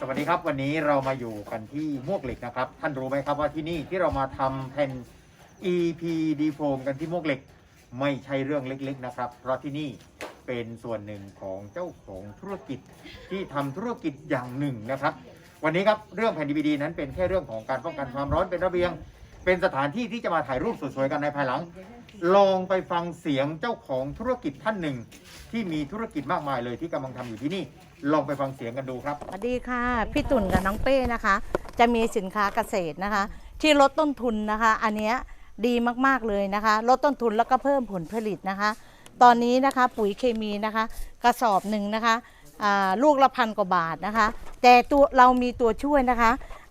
สวัสดีครับวันนี้เรามาอยู่กันที่มวกเหล็กนะครับ ท่านรู้ไหมครับว่าที่นี่ที่เรามาทำแผ่น EP ดีโฟมกันที่มวกเหล็ก ไม่ใช่เรื่องเล็กๆนะครับ เพราะที่นี่เป็นส่วนหนึ่งของเจ้าของธุรกิจที่ทำธุรกิจอย่างหนึ่งนะครับ วันนี้ครับเรื่องแผ่นดีดีนั้นเป็นแค่เรื่องของการป้องกันความร้อนเป็นระเบียง เป็นสถานที่ที่จะมาถ่ายรูปสวยๆกันในภายหลัง ลองไปฟังเสียงเจ้าของธุรกิจท่านหนึ่ง ที่มีธุรกิจมากมายเลยที่กำลังทำอยู่ที่นี่ ลองไปฟังเสียงกันดูครับ สวัสดีค่ะ พี่ตุ่นกับน้องเป้นะคะ จะมีสินค้าเกษตรนะคะ ที่ลดต้นทุนนะคะ อันเนี้ยดีมากๆเลยนะคะ ลดต้นทุนแล้วก็เพิ่มผลผลิตนะคะ ตอนนี้นะคะปุ๋ยเคมีนะคะ กระสอบหนึ่งนะคะอ่าลูกละพันกว่าบาทนะคะ แต่ตัวเรามีตัวช่วยนะคะ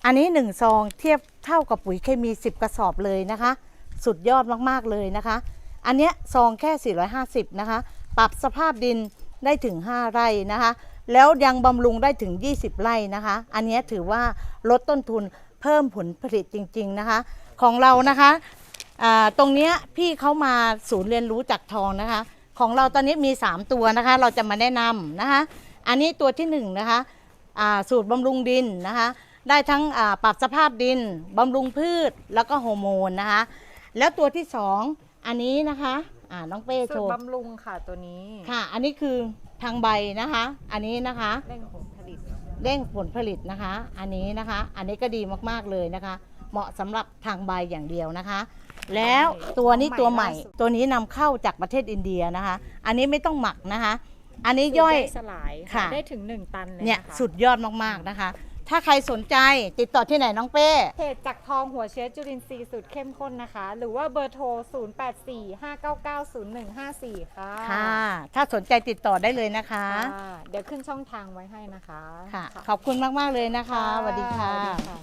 อันนี้หนึ่งซองเทียบเท่ากับปุ๋ยเคมี 10 กระสอบเลยนะคะ สุดยอดมากๆเลยนะคะ อันเนี้ยซองแค่ 450 นะคะ ปรับสภาพดินได้ถึง 5 ไร่นะคะ แล้วยังบำรุงได้ถึง 20 ไร่นะคะ อันนี้ถือว่าลดต้นทุนเพิ่มผลผลิตจริง ๆนะคะ ของเรานะคะตรงนี้พี่เขามาศูนย์เรียนรู้จากทองนะคะ ของเราตอนนี้มี 3 ตัวนะคะ เราจะมาแนะนำนะคะ อันนี้ตัวที่1นนะคะสูตรบำรุงดินนะคะ ได้ทั้งอ่าปรับสภาพดินบำรุงพืชแล้วก็ฮอร์โมนนะคะ แล้วตัวที่2อันนี้นะคะอ่าน้องเป้โชสูตรว์บำรุงค่ะตัวนี้ค่ะ อันนี้คือทางใบนะคะ อันนี้นะคะ เร่งผลผลิต เร่งผลผลิตนะคะ อันนี้นะคะ อันนี้ก็ดีมากๆเลยนะคะ เหมาะสำหรับทางใบอย่างเดียวนะคะ แล้วตัวนี้ตัวใหม่ตัวนี้นำเข้าจากประเทศอินเดียนะคะ อันนี้ไม่ต้องหมักนะคะ อันนี้ย่อย สูตรได้สลายค่ะค่ะได้ถึง 1 ตันเลยเนี่ยนะคะสุดยอดมากๆนะคะ ถ้าใครสนใจติดต่อที่ไหนน้องเป้ เพจจักรทองหัวเชื้อจุลินทรีย์สูตรเข้มข้นนะคะ หรือว่าเบอร์โทร 0845990154 ค่ะค่ะ ถ้าสนใจติดต่อได้เลยนะคะค่ะเดี๋ยวขึ้นช่องทางไว้ให้นะคะ ค่ะ ขอบคุณมาก ๆ เลยนะคะสวัสดีค่ะ สวัสดีค่ะ